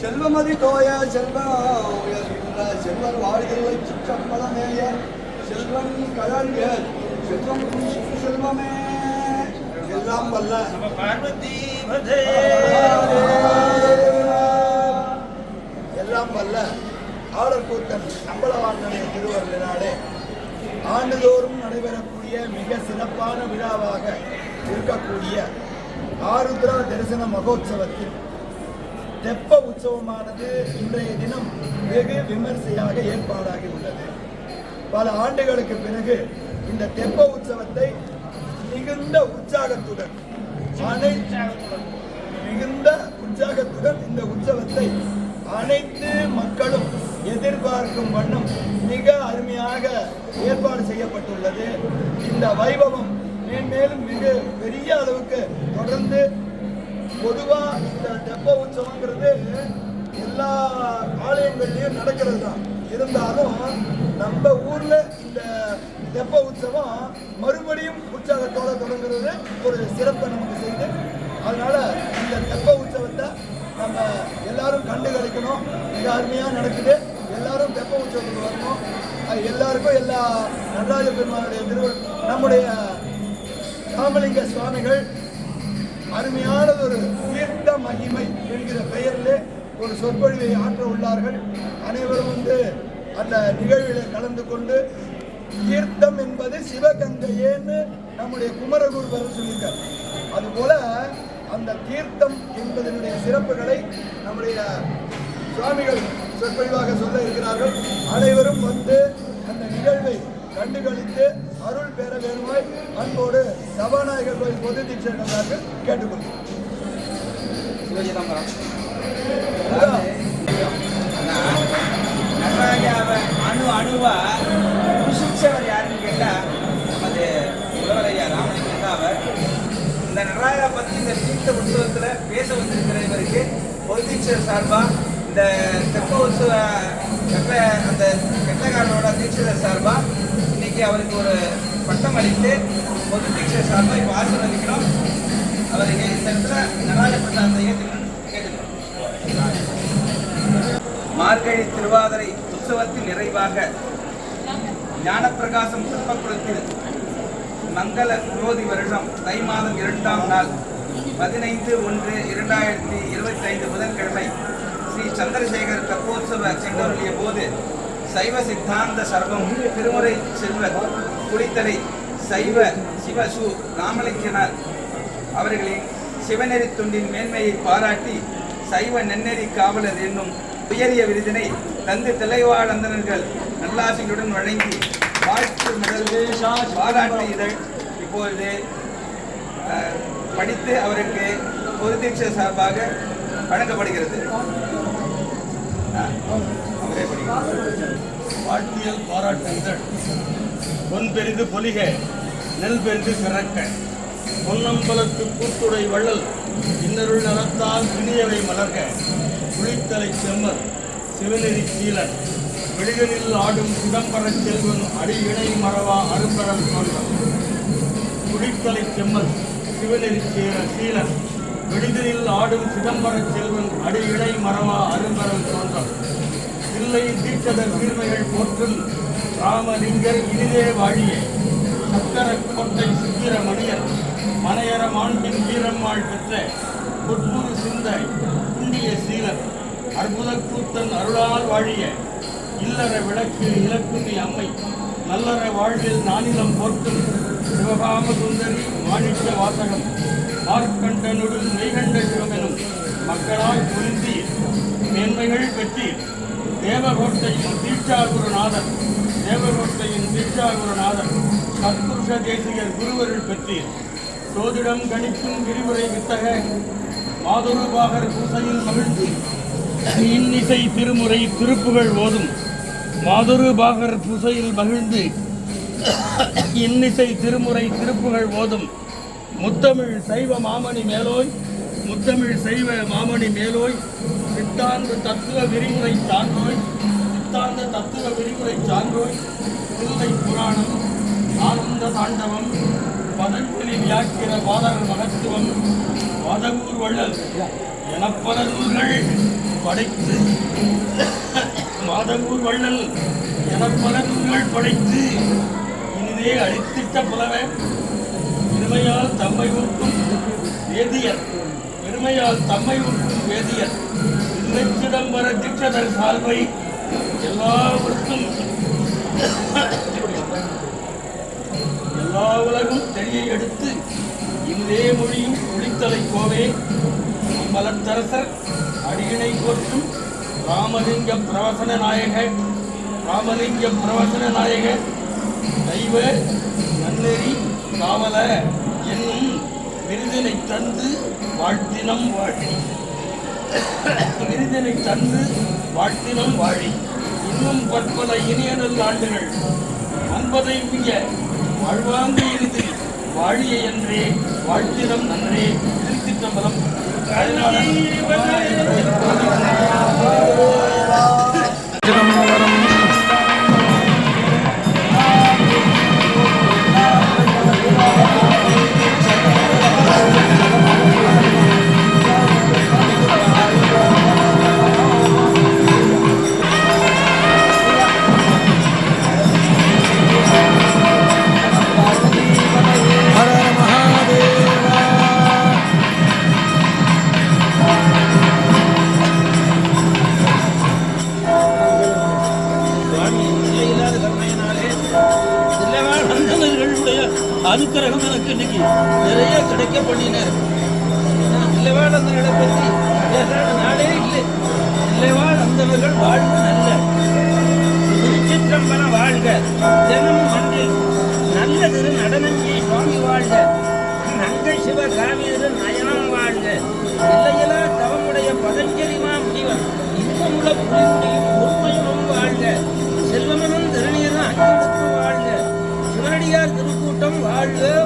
செல்வமதி தோய செல்வம் உயர்கின்ற செல்வன் வாழ்கிற சிற்றம்பலமேய செல்வன் கழல்க செல்வம் செல்வமே. எல்லாம் வல்ல. பார்வதி எல்லாம் வல்ல. ஆடற்கூத்தன் அம்பலவாண்டனை திருவருளினாலே ஆண்டுதோறும் நடைபெறக்கூடிய மிக சிறப்பான விழாவாக இருக்கக்கூடிய ஆருத்ரா தரிசன மகோத்சவத்தில் தெப்ப உற்சவமானது இன்றைய தினம் வெகு விமர்சையாக ஏற்பாடாகி உள்ளது. பல ஆண்டுகளுக்கு பிறகு இந்த தெப்ப உற்சவத்தை மிகுந்த உற்சாகத்துடன் அனைத்து மிகுந்த உற்சாகத்துடன் இந்த உற்சவத்தை அனைத்து மக்களும் எதிர்பார்க்கும் வண்ணம் மிக அருமையாக ஏற்பாடு செய்யப்பட்டுள்ளது. இந்த வைபவம் மேன்மேலும் மிக பெரிய அளவுக்கு தொடர்ந்து பொதுவா இந்த தெப்ப உற்சவங்கிறது எல்லா ஆலயங்கள்லயும் நடக்கிறது தான் இருந்தாலும் நம்ம ஊர்ல இந்த தெப்ப உற்சவம் மறுபடியும் உற்சாகத்தோட தொடங்குறது ஒரு சிறப்பை நமக்கு செய்து அதனால இந்த தெப்ப உற்சவத்தை நம்ம எல்லாரும் கண்டு கழிக்கணும். மிக அருமையா நடக்குது. எல்லாரும் தெப்ப உற்சவத்துக்கு வரணும். எல்லாருக்கும் எல்லா நடராஜ பெருமானுடைய திரு நம்முடைய ராமலிங்க சுவாமிகள் அருமையானதொரு தீர்த்த மகிமை என்கிற பெயரில் ஒரு சொற்பொழிவை ஆற்ற உள்ளார்கள். அனைவரும் வந்து அந்த நிகழ்வில் கலந்து கொண்டு தீர்த்தம் என்பது சிவகங்கையேன்னு நம்முடைய குமரகுருவர் சொல்லியிருக்கார். அதுபோல அந்த தீர்த்தம் என்பதனுடைய சிறப்புகளை நம்முடைய சுவாமிகள் சொற்பொழிவாக சொல்ல இருக்கிறார்கள். அனைவரும் வந்து அந்த நிகழ்வை கண்டுகளித்து அருள் பெற வேணுமாய் அன்போடு சபாநாயகர் கோயில் பொது தீட்சை கேட்டுக்கொள்கிறேன் அணு அணுவா ருசிச்சவர் யாருன்னு கேட்டா நமது உழவரையா ராமலிங்கம் தான் அவர் இந்த நடராஜா பத்தி இந்த தீர்த்த உற்சவத்துல பேச வந்திருக்கிற இவருக்கு பொதுத்தீட்சர் சார்பா இந்த தெப்ப உற்சவ அந்த கெட்டகாரனோட தீட்சிதர் சார்பா இன்னைக்கு அவருக்கு ஒரு பட்டம் அளித்து பொது தீட்சர் சார்பாக இப்போ ஆசீர்வதிக்கிறோம். அவருக்கு இந்த இடத்துல நடராஜ அந்த ஏற்றுக்கணும்னு மார்கழி திருவாதிரை உற்சவத்தின் நிறைவாக ஞானப்பிரகாசம் சிற்பக்குளத்தில் மங்கள குரோதி வருஷம் தை மாதம் இரண்டாம் நாள் பதினைந்து ஒன்று இரண்டாயிரத்தி இருபத்தி ஐந்து புதன்கிழமை ஸ்ரீ சந்திரசேகர் கப்போத்சவ செங்கருளிய போது சைவ சித்தாந்த சர்வம் திருமுறை செல்வர் குளித்தலை சைவ சிவசு ராமலிங்கனார் அவர்களின் சிவநெறி துண்டின் மேன்மையை பாராட்டி சைவ நென்னெறி காவலர் என்னும் உயரிய விருதினை தந்து தலைவாழந்தனர்கள் நல்லாசிகளுடன் வழங்கி வாழ்த்து முதல் பாராட்டு இதழ் இப்பொழுது அஹ், படித்து அவருக்கு பொதுதீட்சை சார்பாக வழங்கப்படுகிறது. அஹ், அவரே படிக்கிறார் பொன் பெரிது பொலிக நெல் பெரிது பிறக்க பொன்னம்பலத்து கூத்துடை வள்ளல் இன்னருள் நலத்தால் இனியவை மலர்க. குளித்தலை செம்மர் சிவநெறி சீலன் விடுகளில் ஆடும் சிதம்பரச் செல்வன் அடி இணை மறவா அரும்பரம் தோன்றம் குளித்தலை செம்மல் சிவநெறி சீர- சீலன் விடுதலில் ஆடும் சிதம்பரச் செல்வன் அடி இணை மறவா அரும்பரம் தோன்றம் இல்லை தீட்சதர் சீர்மைகள் போற்றும் ராமலிங்கர் இனிதே வாழிய. சக்கர கோட்டை சுக்கிர மணியர் மனையர மாண்பின் வீரம்மாள் பெற்ற பொற்புரு சிந்தை குண்டிய சீலர் அற்புத கூத்தன் அருளால் வாழிய. இல்லற விளக்கு இலக்குமி அம்மை நல்லற வாழ்வில் நானிலம் போற்றும் சிவகாம சுந்தரி மாணிக்க வாசகம் மார்க்கண்டனுடன் மெய்கண்ட தேவகோட்டையின் தீட்சாகுருநாதர் தேவகோட்டையின் தீட்சாகுருநாதர் சத்புருஷ தேசிகர் குருவருள் பெற்றி சோதிடம் கணிக்கும் விரிவுரை வித்தக மாதுருபாகர் பூசையில் மகிழ்ந்து இன்னிசை திருமுறை திருப்புகள் ஓதும் மாதுருபாகர் பூசையில் மகிழ்ந்து இன்னிசை திருமுறை திருப்புகள் ஓதும் முத்தமிழ் சைவ மாமணி மேலோய் முத்தமிழ் சைவ மாமணி மேலோய் சித்தாந்த தத்துவ விரிவுரை சான்றோய் சித்தாந்த தத்துவ விரிவுரை சான்றோய் புதுமை புராணம் ஆனந்த தாண்டவம் பதஞ்சலி வியாக்கிர பாதர் மகத்துவம் பதவூர் வள்ளல் எனப்பல நூல்கள் படைத்து மாதங்கூர் வள்ளல் எனப்பல நூல்கள் படைத்து இனிதே அழித்திட்ட புலவன் இனிமையால் தம்மை ஊர்க்கும் வேதியர். பெருமையால் தம்மை ஊர்க்கும் வேதியர் திருச்சிதம்பர திட்டதர் சால்வை எல்லாவருக்கும் எல்லா உலகும் தெரிய எடுத்து இந்தே மொழியும் ஒளித்தலை கோவே அம்பலத்தரசர் அடியினை போற்றும் ராமலிங்க பிரவசன நாயக ராமலிங்க பிரவசன நாயக தெய்வ நன்னெறி காவல என்னும் விருதினை தந்து வாழ்த்தினம் வாழி. விருதினை தந்து வாழ்த்தினம் வாழி. இன்னும் பற்பல இனிய நல் ஆண்டுகள். அன்பதை மிக வாழ்வாங்கு இறுதி வாழிய என்றே வாழ்த்தினம் நன்றே. திருச்சிற்றம்பலம். இல்லாத அனுக்கிரகம் எனக்கு இன்னைக்கு. நிறைய கிடைக்க பண்ணினார் இல்லவாழ் அந்தங்களை பற்றி பேசாத நாளே இல்லை. இல்லவாழ் அந்தவர்கள் வாழ்வு நல்ல. திருச்சிற்றம்பல வாழ்க. தினமும் அன்று நல்ல திரு நடனஞ்சி சுவாமி வாழ்க. நங்கை சிவ காவியரு நயனம் வாழ்க. இல்லையிலா தவமுடைய பதஞ்சலிமா முனிவன் இன்பமுள்ள புரிந்து வாழ்க